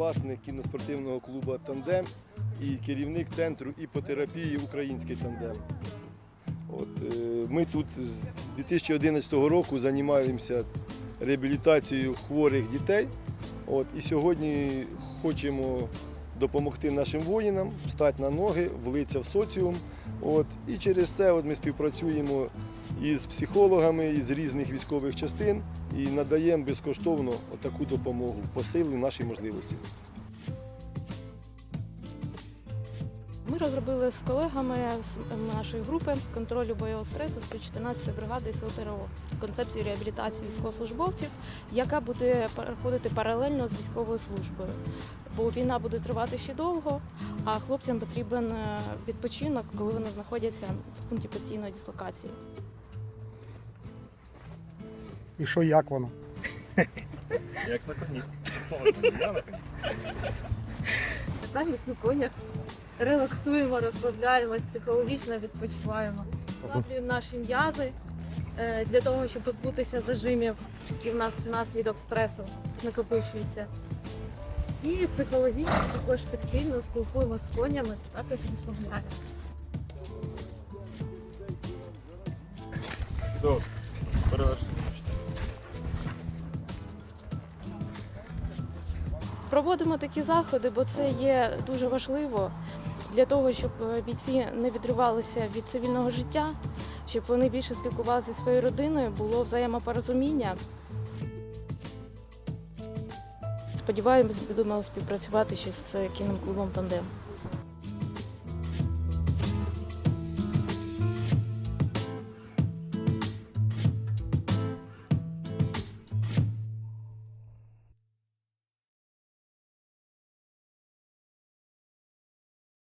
власник кіноспортивного клубу Тандем і керівник центру іпотерапії Український тандем. От, е, ми тут з 2011 року займаємося реабілітацією хворих дітей. От, і сьогодні хочемо допомогти нашим воїнам встати на ноги, влитися в соціум. От, і через це от ми співпрацюємо із психологами із різних військових частин і надаємо безкоштовно таку допомогу по силі нашій можливості. Ми розробили з колегами з нашої групи контролю бойового стресу 114 бригади сил концепцію реабілітації військовослужбовців, яка буде проходити паралельно з військовою службою. Бо війна буде тривати ще довго, а хлопцям потрібен е, відпочинок, коли вони знаходяться в пункті постійної дислокації. І що як воно? Як на коні. Катаємось на конях, релаксуємо, розслабляємось, психологічно відпочиваємо. Слаблюємо наші м'язи е, для того, щоб позбутися зажимів, які в нас внаслідок стресу накопичуються. І психологічно також тактильно спілкуємося з конями, це також розслабляє. Добре. Проводимо такі заходи, бо це є дуже важливо для того, щоб е, бійці не відривалися від цивільного життя, щоб вони більше спілкувалися зі своєю родиною, було взаємопорозуміння. Сподіваємось, будемо співпрацювати ще з кінним клубом Тандем.